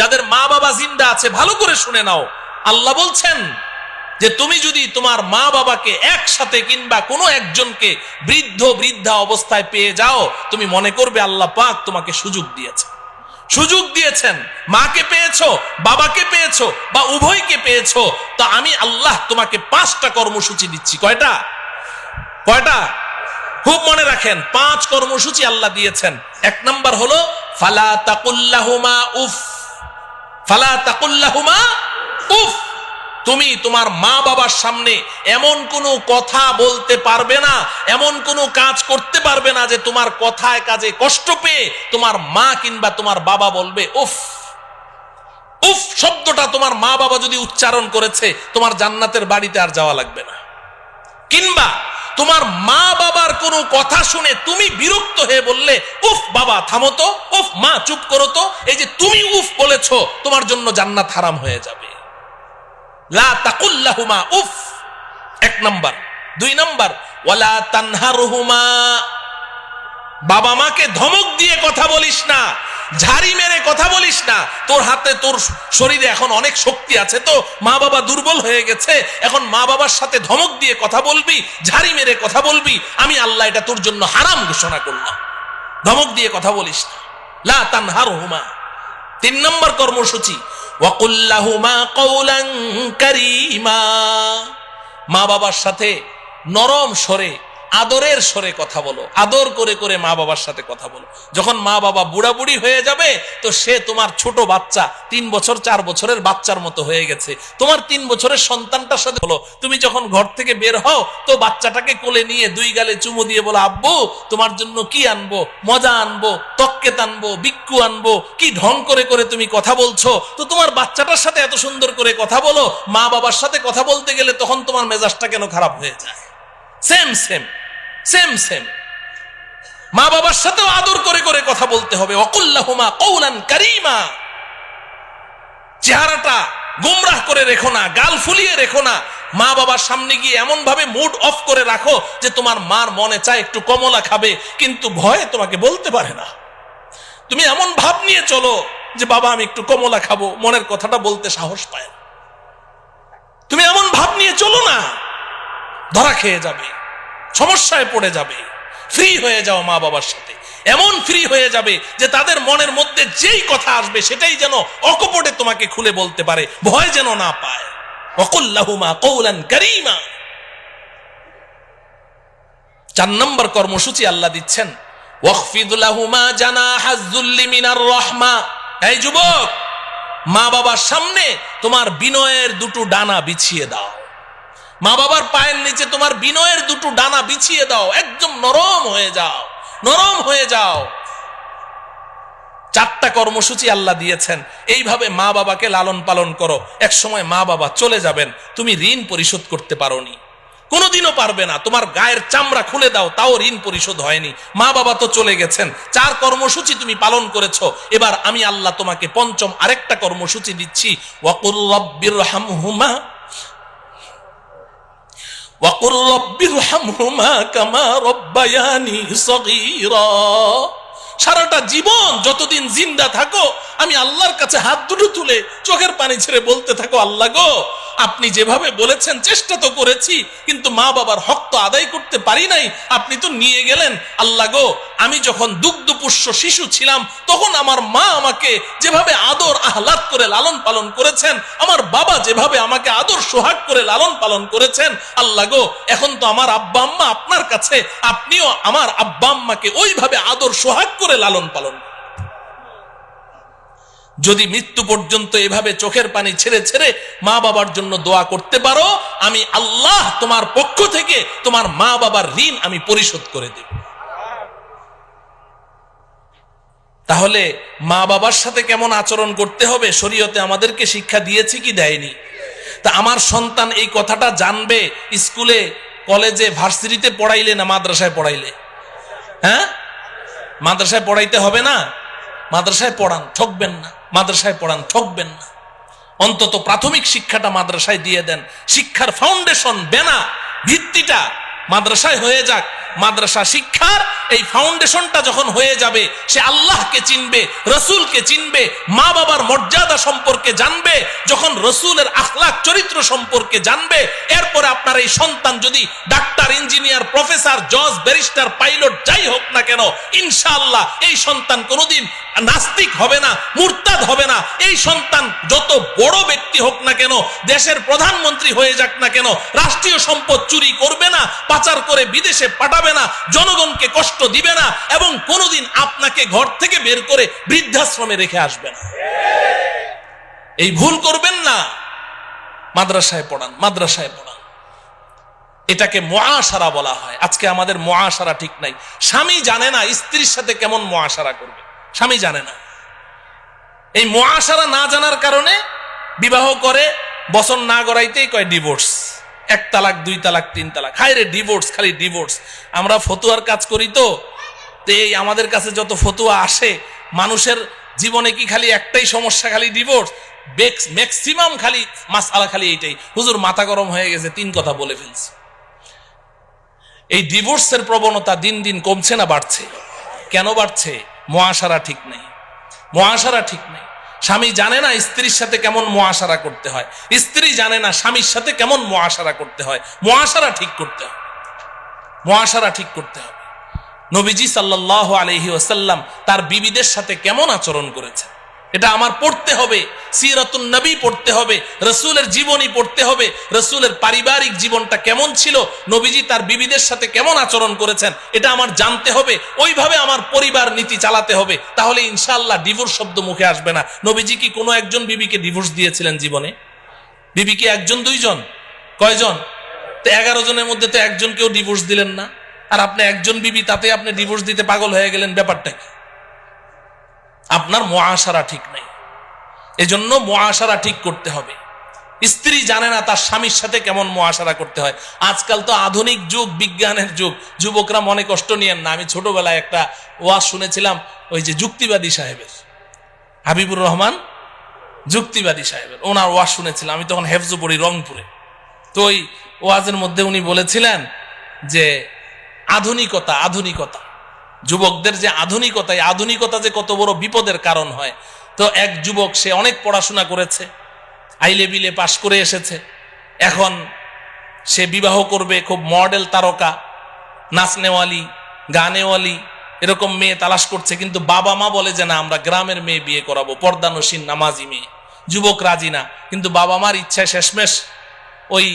যাদের মা বাবা জিন্দা আছে, ভালো করে শুনে নাও। আল্লাহ বলছেন যে তুমি যদি তোমার মা বাবাকে একসাথে কিংবা কোনো একজনকে বৃদ্ধ, বৃদ্ধা অবস্থায় পেয়ে যাও, তুমি মনে করবে আল্লাহ পাক তোমাকে সুযোগ দিয়েছে। সুযোগ দিয়েছেন। মাকে পেয়েছ, বাবাকে পেয়েছ, বা উভয়কে পেয়েছ। তা আমি আল্লাহ তোমাকে পাঁচটা কর্মসূচি দিচ্ছি। কয়টা? কয়টা? খুব মনে রাখেন, পাঁচ কর্মসূচি আল্লাহ দিয়েছেন। এক নাম্বার হলো, ফালা তাকুল্লাহুমা উফ। ফালা তাকুল্লাহুমা উফ, তুমি তোমার মা বাবার সামনে এমন কোনো কথা বলতে পারবে না, এমন কোনো কাজ করতে পারবে না যে তোমার কথায় কাজে কষ্ট পেয়ে তোমার মা কিংবা তোমার বাবা বলবে, উফ উফ শব্দটা তোমার মা বাবা যদি উচ্চারণ করেছে, তোমার জান্নাতের বাড়িতে আর যাওয়া লাগবে না। কিংবা তোমার মা বাবার কোনো কথা শুনে তুমি বিরক্ত হয়ে বললে, উফ, বাবা, থামো তো, উফ, মা, চুপ করো তো। এই যে তুমি উফ বলেছ, তোমার জন্য জান্নাত হারাম হয়ে যাবে। লা তাকুল্লাহুমা উফ। এক নাম্বার। দুই নাম্বার। ওয়ালা তানহারুহুমা। বাবা মাকে ধমক দিয়ে কথা বলিস না। ঝাড়ি মেরে কথা বলিস না। তোর হাতে তোর শরীরে এখন অনেক শক্তি আছে তো। মা বাবা দুর্বল হয়ে গেছে। এখন মা বাবার সাথে ধমক দিয়ে কথা বলবি, ঝাড়ি মেরে কথা বলবি। আমি আল্লাহ এটা তোর জন্য হারাম ঘোষণা করলাম। ধমক দিয়ে কথা বলিস না। লা তানহারহুমা। তিন নম্বর কর্মসূচি। ওয়াকুল্লাহুমা কৌলাং কারীমা। মা বাবার সাথে নরম স্বরে আদরের স্বরে কথা বলো, আদর করে করে মা বাবার সাথে কথা বলো। যখন মা বাবা বুড়া বুড়ি হয়ে যাবে, তো সে তোমার ছোট বাচ্চা, তিন বছর, চার বছরের বাচ্চার মতো হয়ে গেছে। তোমার তিন বছরের সন্তানটার সাথে বলো, তুমি যখন ঘর থেকে বের হও, তো বাচ্চাটাকে কোলে নিয়ে দুই গালে চুমু দিয়ে বলো, আব্বু, তোমার জন্য কি আনব? মজা আনব? তক্কেত আনব বিক্কু আনব? কি ঢং করে করে তুমি কথা বলছো? তো তোমার বাচ্চাটার সাথে এত সুন্দর করে কথা বলো, মা বাবার সাথে কথা বলতে গেলে তখন তোমার মেজাজটা কেন খারাপ হয়ে যায়? সেম সেম সেম সেম মা বাবার সাথেও আদর করে করে কথা বলতে হবে। অকুল্লাহুমা কৌলান কারিমা। চেহারাটা গুমরাহ করে রেখো না, গাল ফুলিয়ে রেখো না। মা বাবার সামনে গিয়ে এমন ভাবে মুড অফ করে রাখো যে তোমার মার মনে চায় একটু কমলা খাবে, কিন্তু ভয়ে তোমাকে বলতে পারে না। তুমি এমন ভাব নিয়ে চলো যে, বাবা, আমি একটু কমলা খাব। মনের কথাটা বলতে সাহস পায় তুমি এমন ভাব নিয়ে চলো না। ধরা খেয়ে যাবে, সমস্যায় পড়ে যাবে। ফ্রি হয়ে যাও মা বাবার সাথে। এমন ফ্রি হয়ে যাবে যে তাদের মনের মধ্যে যেই কথা আসবে সেটাই যেন অকপটে তোমাকে খুলে বলতে পারে, ভয় যেন না পায়। অকুল্লাহুমা কৌলান করিমা। চার নম্বর কর্মসূচি আল্লাহ দিচ্ছেন। ওয়াকফিদুল্লাহুমা জানা হাজুল্লি মিনার রহমা। এই যুবক, মা বাবার সামনে তোমার বিনয়ের দুটো ডানা বিছিয়ে দাও। মা বাবার পায়ের নিচে তোমার বিনয়ের দুটো ডানা বিছিয়ে দাও, একদম নরম হয়ে যাও, নরম হয়ে যাও। চারটা কর্মসূচি আল্লাহ দিয়েছেন। এইভাবে মা বাবাকে লালন পালন করো। এক সময় মা বাবা চলে যাবেন, তুমি ঋণ পরিশোধ করতে পারোনি। কোনোদিনও পারবে না, তোমার গায়ের চামড়া খুলে দাও, তাও ঋণ পরিশোধ হয়নি। মা বাবা তো চলে গেছেন, চার কর্মসূচি তুমি পালন করেছ। এবার আমি আল্লাহ তোমাকে পঞ্চম আরেকটা কর্মসূচি দিচ্ছি, ওয়াকুর রব্বির হামহুমা وقل رب ارحمهما كما ربياني صغيرا সারাটা জীবন যতদিন জিন্দা থাকো আমি আল্লাহর কাছে হাত দুটো তুলে চোখের পানি ছেড়ে বলতে থাকো আল্লাহ গো আপনি যেভাবে বলেছেন চেষ্টা তো করেছি, কিন্তু মা বাবার হক তো আদায় করতে পারি নাই আপনি তো নিয়ে গেলেন আল্লাহ গো, আমি যখন দুগ্ধপুষ্য শিশু ছিলাম, তখন আমার মা আমাকে যেভাবে আদর আহ্লাদ করে লালন পালন করেছেন, আমার বাবা যেভাবে আমাকে আদর সোহাগ করে লালন পালন করেছেন, আল্লাহ গো, এখন তো আমার আব্বা আম্মা আপনার কাছে, আপনিও আমার আব্বা আম্মাকে ওইভাবে আদর সোহাগ করে লালন পালন করুন। যদি মৃত্যু পর্যন্ত এভাবে চোখের পানি ছেড়ে ছেড়ে মা বাবার জন্য দোয়া করতে পারো, আমি আল্লাহ তোমার পক্ষ থেকে তোমার মা বাবার ঋণ আমি পরিশোধ করে দেব। তাহলে মা বাবার সাথে কেমন আচরণ করতে হবে? শরীয়তে আমাদেরকে শিক্ষা দিয়েছে কি দেয়নি? তা আমার সন্তান এই কথাটা জানবে স্কুলে, কলেজে, ভার্সিটিতে পড়াইলে না মাদ্রাসায় পড়াইলে? হ্যাঁ? মাদ্রাসায় পড়াইতে হবে না? মাদ্রাসায় পড়ান, ঠকবেন না। মাদ্রাসায় পড়ান, ঠকবেন না। অন্তত প্রাথমিক শিক্ষাটা মাদ্রাসায় দিয়ে দেন। শিক্ষার ফাউন্ডেশন বেনা, ভিত্তিটা মাদ্রাসায় হয়ে যাক। মাদ্রাসা শিক্ষার এই ফাউন্ডেশনটা যখন হয়ে যাবে, সে আল্লাহকে চিনবে, রসুলকে চিনবে, মা বাবার মর্যাদা সম্পর্কে জানবে, যখন রসুলের আখলাক চরিত্র সম্পর্কে জানবে, এরপরে আপনার এই সন্তান যদি ডাক্তার, ইঞ্জিনিয়ার, প্রফেসর, জজ, ব্যারিস্টার, পাইলট যাই হোক না কেন, ইনশাআল্লাহ এই সন্তান কোনোদিন নাস্তিক হবে না, মুরতাদ হবে না। এই সন্তান যত বড় ব্যক্তি হোক না কেন, দেশের প্রধানমন্ত্রী হয়ে যাক না কেন, রাষ্ট্রীয় সম্পদ চুরি করবে না, পাচার করে বিদেশে পাঠাবে না, জনগণকে কষ্ট দিবে না এবং কোনোদিন আপনাকে ঘর থেকে বের করে বৃদ্ধাশ্রমে রেখে আসবে না। এই ভুল করবেন না। মাদ্রাসায় পড়ান মাদ্রাসায় পড়ান। এটাকে মহাসারা বলা হয়। আজকে আমাদের মহাসারা ঠিক নাই। স্বামী জানে না, স্ত্রীর সাথে কেমন মহাসারা করবে। স্বামী জানে না। এই মহাসারা না জানার কারণে বিবাহ করে বসন না গড়াইতেই কয় ডিভোর্স এক তালাক, দুই তালাক, তিন তালাক। হাই রে ডিভোর্স খালি ডিভোর্স আমরা ফতুয়ার কাজ করি তো। এই আমাদের কাছে যত ফতুয়া আসে, মানুষের জীবনে কি খালি একটাই সমস্যা, খালি ডিভোর্স ম্যাক্সিমাম খালি মাস আলা খালি এইটাই। হুজুর, মাথা গরম হয়ে গেছে, তিন কথা বলে ফেলছে। এই ডিভোর্সের প্রবণতা দিন দিন কমছে না, বাড়ছে। কেন বাড়ছে? মহাসারা ঠিক নেই। মহাশারা ঠিক নেই। স্বামী জানে না স্ত্রীর সাথে কেমন মহাশারা করতে হয়। স্ত্রী জানে না স্বামীর সাথে কেমন মহাশারা করতে হয়। মহাশারা ঠিক করতে হবে। মহাশারা ঠিক করতে হবে। নবীজি সাল্লাহ আলহি ওসাল্লাম তার বিবিদের সাথে কেমন আচরণ করেছে এটা আমার পড়তে হবে, সিরাতুন নবী পড়তে হবে, রসুলের জীবনী পড়তে হবে, রসুলের পারিবারিক জীবনটা কেমন ছিল, নবীজি তার বিবিদের সাথে কেমন আচরণ করেছেন, এটা আমার জানতে হবে, ওইভাবে আমার পরিবার নীতি চালাতে হবে, তাহলে ইনশাল্লাহ ডিভোর্স শব্দ মুখে আসবে না। নবীজি কি কোনো একজন বিবিকে ডিভোর্স দিয়েছিলেন জীবনে? বিবি কি একজন, দুইজন? কয়জন? তো এগারো জনের মধ্যে তো একজনকেও ডিভোর্স দিলেন না। আর আপনি একজন বিবি তাতে আপনি ডিভোর্স দিতে পাগল হয়ে গেলেন ব্যাপারটা কি আপনার মহাসারা ঠিক নেই। এজন্য মহাসারা ঠিক করতে হবে। স্ত্রী জানে না তার স্বামীর সাথে কেমন মহাসারা করতে হয়। আজকাল তো আধুনিক যুগ, বিজ্ঞানের যুগ। যুবকরা মনে কষ্ট নিয়েন না। আমি ছোটবেলায় একটা ওয়াজ শুনেছিলাম, ওই যে যুক্তিবাদী সাহেবের। হাবিবুর রহমান যুক্তিবাদী সাহেবের। ওনার ওয়াজ শুনেছিলাম। আমি তখন হেফজু পড়ি রংপুরে। তো ওই ওয়াজের মধ্যে উনি বলেছিলেন যে, আধুনিকতা আধুনিকতা। যুবকদের যে আধুনিকতা, এই আধুনিকতা যে কত বড় বিপদের কারণ হয়, তো এক যুবক সে অনেক পড়াশোনা করেছে আইলে বিলে পাশ করে এসেছে। এখন সে বিবাহ করবে খুব মডেল তারকা নাচনেওয়ালি গানেওয়ালি এরকম মেয়ে তালাশ করছে, কিন্তু বাবা মা বলে যে না, আমরা গ্রামের মেয়ে বিয়ে করাবো, পর্দানসীন, নামাজি মেয়ে। যুবক রাজি না, কিন্তু বাবা মার ইচ্ছায় শেষমেশ ওই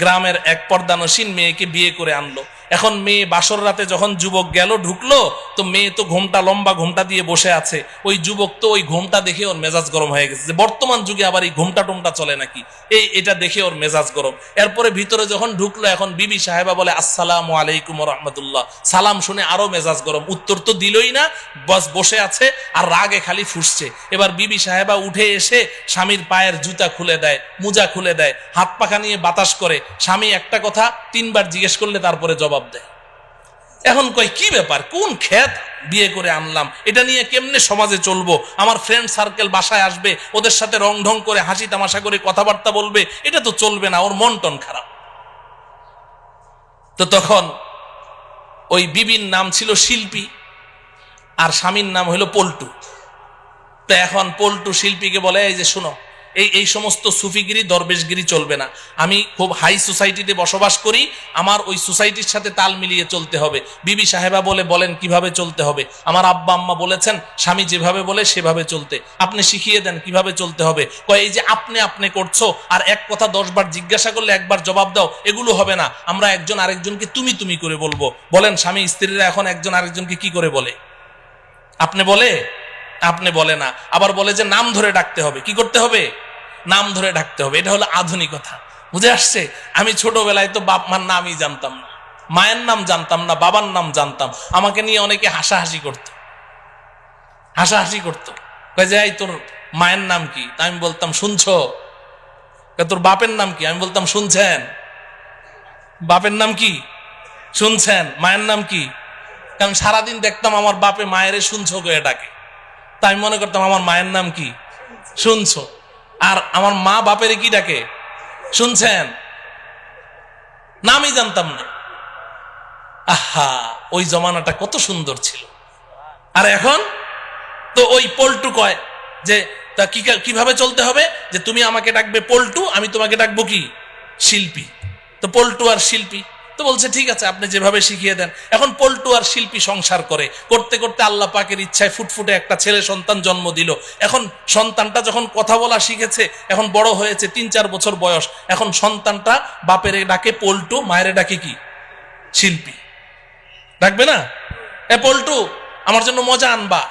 গ্রামের এক পর্দানসীন মেয়েকে বিয়ে করে আনলো। এখন মেয়ে বাসর রাতে যখন যুবক গেল, ঢুকলো, তো মেয়ে তো ঘোমটা লম্বা ঘোমটা দিয়ে বসে আছে। ওই যুবক তো ওই ঘোমটা দেখে ওর মেজাজ গরম হয়ে গেছে। বর্তমান যুগে আবার এই ঘোমটা টোমটা চলে নাকি? এই এটা দেখে ওর মেজাজ গরম। এরপরে ভিতরে যখন ঢুকলো, এখন বিবি সাহেবা বলে, আসসালাম আলাইকুম রহমতুল্লাহ। সালাম শুনে আরও মেজাজ গরম। উত্তর তো দিলই না, বস বসে আছে আর রাগে খালি ফুসছে। এবার বিবি সাহেবা উঠে এসে স্বামীর পায়ের জুতা খুলে দেয়, মোজা খুলে দেয়, হাত পাখা নিয়ে বাতাস করে। স্বামী একটা কথা তিনবার জিজ্ঞেস করলে তারপরে জবাব দেয়। এখন কয়, কি ব্যাপার? কোন ক্ষেত বিয়ে করে আনলাম? এটা নিয়ে কেমনে সমাজে চলবো? আমার ফ্রেন্ড সার্কেল বাসায় আসবে, ওদের সাথে রং ঢং করে হাসি তামাশা করে কথাবার্তা বলবে, এটা তো চলবে না, ওর মন টন খারাপ। তো তখন ওই বিবির নাম ছিল শিল্পী, আর স্বামীর নাম হলো পল্টু। তো এখন পল্টু শিল্পীকে বলে, এই যে শুনো এই এই সমস্ত সুফিগিরি, দরবেশগিরি চলবে না। আমি খুব হাই সোসাইটিতে বসবাস করি, আমার ওই সোসাইটির সাথে তাল মিলিয়ে চলতে হবে। বিবি সাহেবা বলে, বলেন কীভাবে চলতে হবে? আমার আব্বা আম্মা বলেছেন, স্বামী যেভাবে বলে, সেভাবে চলতে। আপনি শিখিয়ে দেন কীভাবে চলতে হবে। কয়, এই যে আপনি আপনি করছ, আর এক কথা দশবার জিজ্ঞাসা করলে একবার জবাব দাও, এগুলো হবে না। আমরা একজন আরেকজনকে তুমি তুমি করে বলব। বলেন, স্বামী, স্ত্রীরা এখন একজন আরেকজনকে কি করে বলে? আপনি বলে? আপনি বলে না। আবার বলে যে, নাম ধরে ডাকতে হবে। কি করতে হবে? নাম ধরে ডাকতে হবে। এটা হলো আধুনিকতা। বুঝে আসছে? আমি ছোটবেলায় তো বাপ, মার নামই জানতাম না। মায়ের নাম জানতাম না, বাবার নাম জানতাম। আমাকে নিয়ে অনেকে হাসাহাসি করতো। হাসাহাসি করতো। যে, এই তোর মায়ের নাম কি? আমি বলতাম, শুনছো? তোর বাপের নাম কি? আমি বলতাম, শুনছেন। বাপের নাম কি? শুনছেন। মায়ের নাম কি? কারণ সারাদিন দেখতাম আমার বাপে মায়েরে শুনছো করে ডাকে। তাই আমি মনে করতাম, আমার মায়ের নাম কি? শুনছো। আর আমার মা বাপের কি ডাকে? শুনছেন? নামই জানতাম না। আহা, ওই জমানাটা কত সুন্দর ছিল। আর এখন? তো ওই পল্টু কয় যে, তা কি কীভাবে চলতে হবে? যে তুমি আমাকে ডাকবে পল্টু, আমি তোমাকে ডাকবো কি? শিল্পী। তো পল্টু আর শিল্পী তো বলছে, ঠিক আছে, আপনি যেভাবে শিখিয়ে দেন। এখন পল্টু আর শিল্পী সংসার করে। করতে করতে আল্লাহ পাকের ইচ্ছায় ফুটফুটে একটা ছেলে সন্তান জন্ম দিল। এখন সন্তানটা যখন কথা বলা শিখেছে, এখন বড় হয়েছে, তিন চার বছর বয়স, এখন সন্তানটা বাপের ডাকে পল্টু, মায়ের ডাকে কি? শিল্পী। ডাকবে না? এ পল্টু, আমার জন্য মজা আনবা।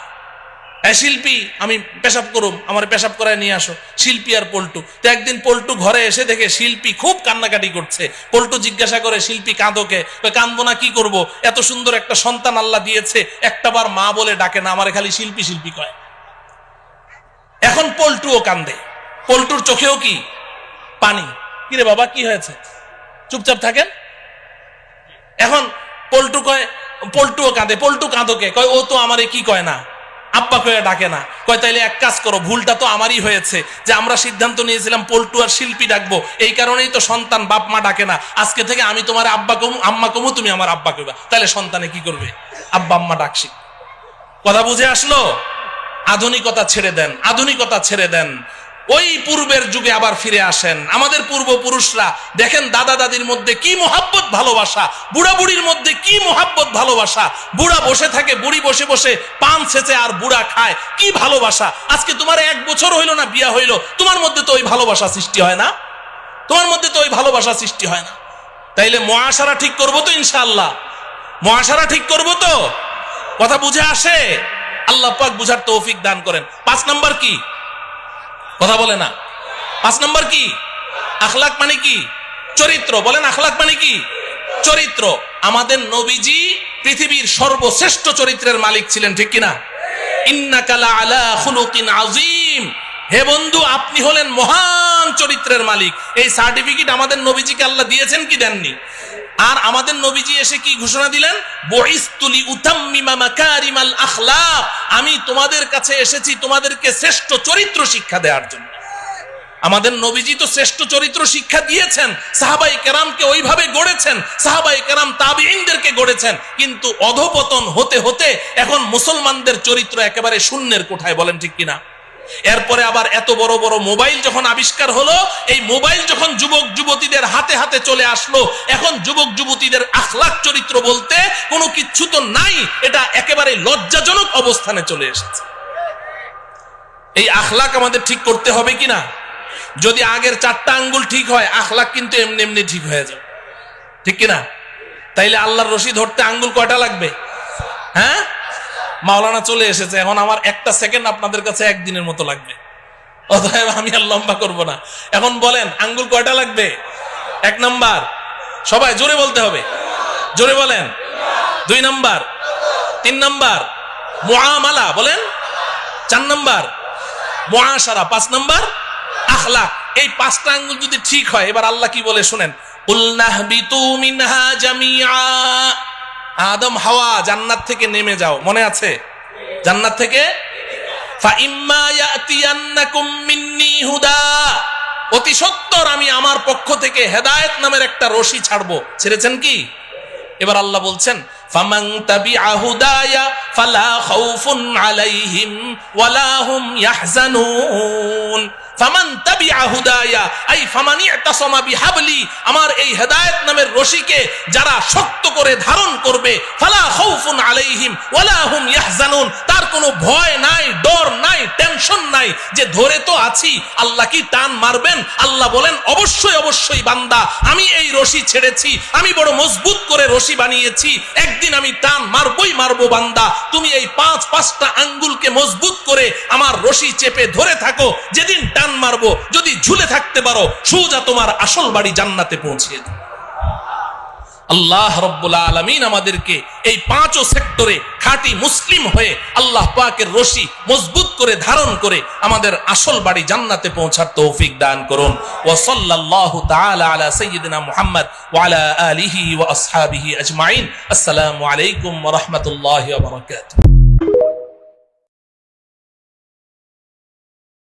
এ, শিল্পী, আমি পেশাব করুম, আমার পেশাব করায় নিয়ে আসো। শিল্পী আর পল্টু। তো একদিন পল্টু ঘরে এসে দেখে শিল্পী খুব কান্নাকাটি করছে। পল্টু জিজ্ঞাসা করে, শিল্পী কাঁদোকে কান্দবো না, কি করব? এত সুন্দর একটা সন্তান আল্লাহ দিয়েছে একটা বার মা বলে ডাকে না, আমার খালি শিল্পী শিল্পী কয়। এখন পল্টুও কান্দে। পল্টুর চোখেও কি? পানি। কিরে বাবা, কি হয়েছে? চুপচাপ থাকেন? এখন পল্টু কয়, পল্টুও কাঁদে। পল্টু কাঁদোকে কয়, ও তো আমারে কি কয় না? আব্বা কয়ে ডাকে না। কয়, তাইলে এক কাজ করো, ভুলটা তো আমারই হয়েছে যে আমরা সিদ্ধান্ত নিয়েছিলাম পল্টু আর শিল্পী ডাকবো। এই কারণেই তো সন্তান বাপ মা ডাকে না। আজকে থেকে আমি তোমার আব্বা কমু আম্মা কমু তুমি আমার আব্বা কইবা। তাহলে সন্তানে কি করবে? আব্বা, আম্মা ডাকছি। কথা বুঝে আসলো? আধুনিকতা ছেড়ে দেন, আধুনিকতা ছেড়ে দেন। ওই পূর্বের যুগে আবার ফিরে আসেন। আমাদের পূর্বপুরুষরা দেখেন দাদা দাদির মধ্যে কি মোহাব্বত ভালোবাসা, বুড়া বুড়ির মধ্যে কি মোহাব্বত ভালোবাসা। বুড়া বসে থাকে, বুড়ি বসে বসে পান ছেচে আর বুড়া খায়। কি ভালোবাসা। আজকে তোমার এক বছর হইল না, বিয়া হইল। তোমার মধ্যে তো ওই ভালোবাসা সৃষ্টি হয় না। তোমার মধ্যে তো ওই ভালোবাসা সৃষ্টি হয় না। তাইলে মহাসারা ঠিক করব তো ইনশাআল্লাহ। মহাসারা ঠিক করব তো? কথা বুঝে আসে? আল্লাহ পাক বুঝার তৌফিক দান করেন। পাঁচ নাম্বার কি? কথা বলে না। পাঁচ নম্বর কি? আখলাক মানে কি? চরিত্র। বলেন আখলাক মানে কি? চরিত্র। আমাদের নবীজি পৃথিবীর সর্বশ্রেষ্ঠ চরিত্রের মালিক ছিলেন, ঠিক কিনা? আলা হে বন্ধু, আপনি হলেন মহান চরিত্রের মালিক। এই সার্টিফিকেট আমাদের নবীজিকে আল্লাহ দিয়েছেন কি দেননি? আর আমাদের নবীজি এসে কি ঘোষণা দিলেন? বইস্তুলি উতাম্মিমা মাকারিমাল আমি তোমাদের কাছে এসেছি তোমাদেরকে শ্রেষ্ঠ চরিত্র শিক্ষা দেওয়ার জন্য। আমাদের নবীজি তো শ্রেষ্ঠ চরিত্র শিক্ষা দিয়েছেন। সাহাবাই কেরামকে ওইভাবে গড়েছেন। সাহাবাই কেরাম তাবিইনদেরকে গড়েছেন। কিন্তু অধপতন হতে হতে এখন মুসলমানদের চরিত্র একেবারে শূন্যের কোঠায়, বলেন ঠিক কিনা? এরপরে আবার এত বড় বড় মোবাইল যখন আবিষ্কার হলো, এই মোবাইল যখন যুবক যুবতীদের হাতে হাতে চলে আসলো, এখন যুবক যুবতীদের আখলাক চরিত্র বলতে কোনো কিচ্ছু তো নাই, এটা একেবারে লজ্জাজনক অবস্থানে চলে এসেছে। এই আখলাক আমাদের ঠিক করতে হবে কিনা যদি আগের চারটা আঙ্গুল ঠিক হয় আখলাক কিন্তু এমনি এমনি ঠিক হয়ে যাবে। ঠিক কিনা তাইলে আল্লাহর রশি ধরতে আঙ্গুল কয়টা লাগবে? হ্যাঁ? মাওলানা চলে এসেছে, এখন আমার একটা সেকেন্ড আপনাদের কাছে একদিনের মতো লাগবে। অতএব আমি আর লম্বা করব না। এখন বলেন, আঙ্গুল কয়টা লাগবে? এক নাম্বার। সবাই জোরে বলতে হবে। জোরে বলেন। দুই নাম্বার। তিন নাম্বার। মুআমালা বলেন। চার নাম্বার। মুআশারা। পাঁচ নাম্বার। আখলাক। এই পাঁচটা আঙ্গুল যদি ঠিক হয়, এবার আল্লাহ কি বলে শুনেন? উল্লাহবিতু মিনহা জামিআ। আদম হাওয়া জান্নাত থেকে নেমে যাও। মনে আছে? জান্নাত থেকে? অতি সত্তর আমি আমার পক্ষ থেকে হেদায়ত নামের একটা রশি ছাড়বো। ছেড়েছেন কি? এবার আল্লাহ বলছেন ফামাং তাবিআ হুদায়া ফালা খাউফুন আলাইহিম ওয়ালা হুম ইয়াহজানুন। ফামান বিহাবলি, আমার এই নামের রশিকে যারা শক্ত করে ধারণ করবে, ফালা আলাইহিম ওয়ালা হুম ইয়াহজানুন। তার কোনো ভয় নাই, ডর নাই, টেনশন নাই যে ধরে তো আছি, আল্লাহ কি টান মারবেন? আল্লাহ বলেন, অবশ্যই অবশ্যই বান্দা, আমি এই রশি ছেড়েছি, আমি বড় মজবুত করে রশি বানিয়েছি, একদিন আমি টান মারবই মারবো বান্দা, তুমি এই পাঁচ, পাঁচটা আঙ্গুলকে মজবুত করে আমার রশি চেপে ধরে থাকো, যেদিন টান মারবো, যদি ঝুলে থাকতে পারো, সোজা তোমার আসল বাড়ি জান্নাতে পৌঁছিয়ে দেবে আল্লাহ রব্বুল আলমিন আমাদেরকে এই পাঁচ সেক্টরে খাঁটি মুসলিম হয়ে আল্লাহ পাকের রশি মজবুত করে ধারণ করে আমাদের আসল বাড়ি জান্নাতে পৌঁছার তৌফিক দান করুন। ও সাল্লাল্লাহু তাআলা আলা সাইয়্যিদিনা মুহাম্মদ ওয়া আলা আলিহি ওয়া আজমাইন। আসসালামু আলাইকুম ওয়া রাহমাতুল্লাহি